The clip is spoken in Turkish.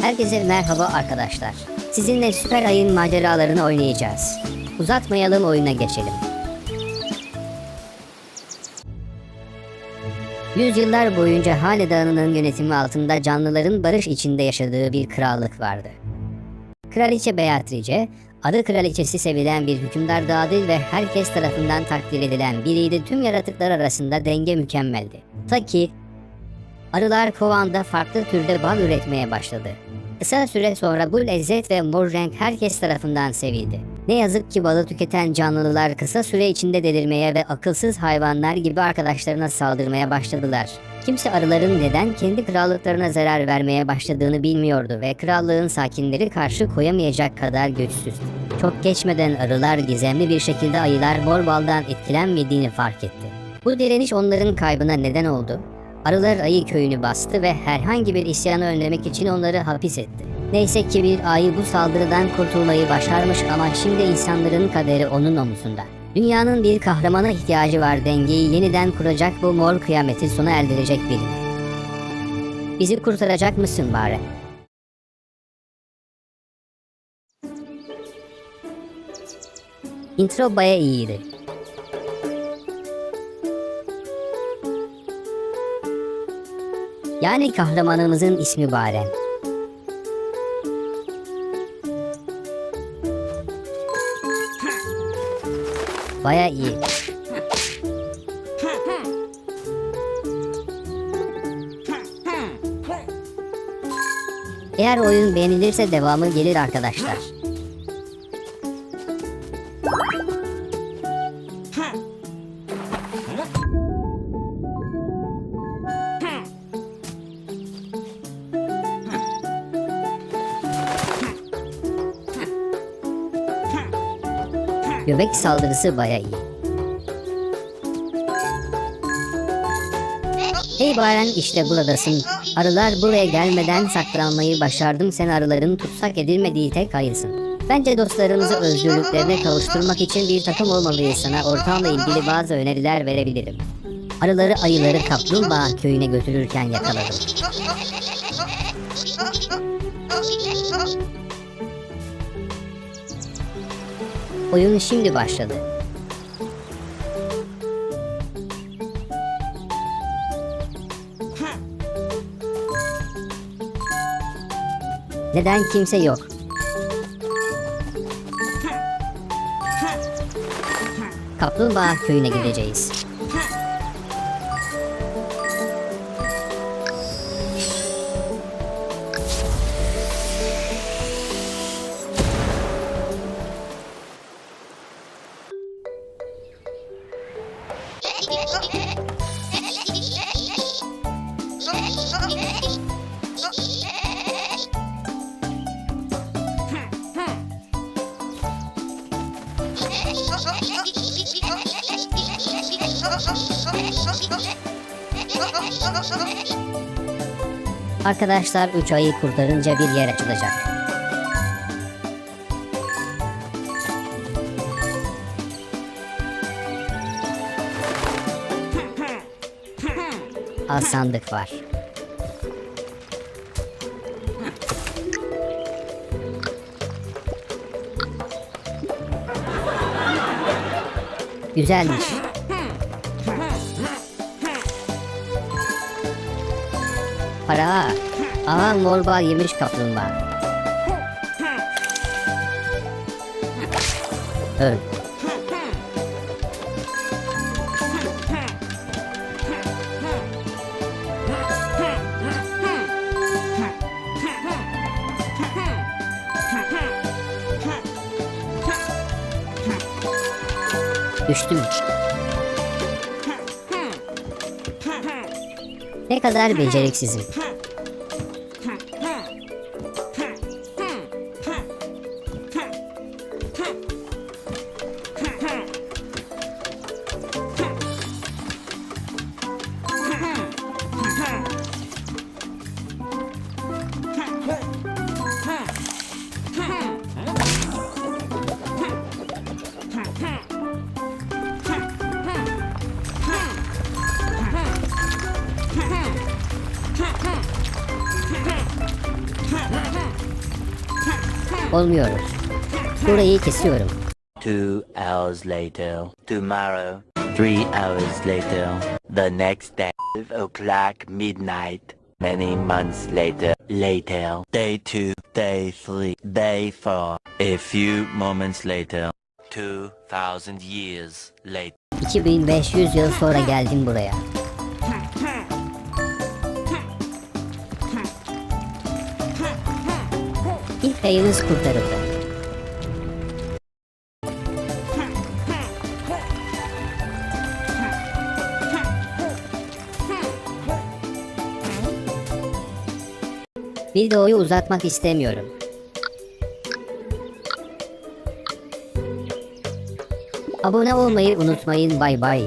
Herkese merhaba arkadaşlar. Sizinle Süper Ay'ın maceralarını oynayacağız. Uzatmayalım oyuna geçelim. Yüzyıllar boyunca Hanedanı'nın yönetimi altında canlıların barış içinde yaşadığı bir krallık vardı. Kraliçe Beatrice, adı kraliçesi sevilen bir hükümdar adil ve herkes tarafından takdir edilen biriydi tüm yaratıklar arasında denge mükemmeldi. Ta ki Arılar kovanda farklı türde bal üretmeye başladı. Kısa süre sonra bu lezzet ve mor renk herkes tarafından sevildi. Ne yazık ki balı tüketen canlılar kısa süre içinde delirmeye ve akılsız hayvanlar gibi arkadaşlarına saldırmaya başladılar. Kimse arıların neden kendi krallıklarına zarar vermeye başladığını bilmiyordu ve krallığın sakinleri karşı koyamayacak kadar güçsüzdü. Çok geçmeden arılar gizemli bir şekilde ayılar mor baldan etkilenmediğini fark etti. Bu direniş onların kaybına neden oldu. Arılar ayı köyünü bastı ve herhangi bir isyanı önlemek için onları hapis etti. Neyse ki bir ayı bu saldırıdan kurtulmayı başarmış ama şimdi insanların kaderi onun omuzunda. Dünyanın bir kahramana ihtiyacı var dengeyi yeniden kuracak bu mor kıyameti sona erdirecek birine. Bizi kurtaracak mısın bari? Intro baya iyiydi. Yani kahramanımızın ismi Baren. Baya iyi. Eğer oyun beğenilirse devamı gelir arkadaşlar. Göbek saldırısı baya iyi. Hey Baren işte buradasın. Arılar buraya gelmeden saklanmayı başardım sen arıların tutsak edilmediği tek ayısın. Bence dostlarımızı özgürlüklerine kavuşturmak için bir takım olmalıyız sana ortamla ilgili bazı öneriler verebilirim. Arıları ayıları kaplumbağa köyüne götürürken yakaladım. Oyun şimdi başladı. Neden kimse yok? Kaplumbağa köyüne gideceğiz. Arkadaşlar 3 ayı kurtarınca bir yer açılacak. Az sandık var. Güzelmiş. Para. Aha mor bal yemiş kaplumbağa. Öl. Düştüm. Ne kadar beceriksizim. Olmuyoruz. Burayı kesiyorum. Two hours later. Tomorrow. Three hours later. The next day. Five o'clock midnight. Many months later. Later. Day two. Day three. Day four. A few moments later. Two thousand years later. 2500 yıl sonra geldim buraya. İlk ayımız kurtarıldı. Videoyu uzatmak istemiyorum. Abone olmayı unutmayın bay bay.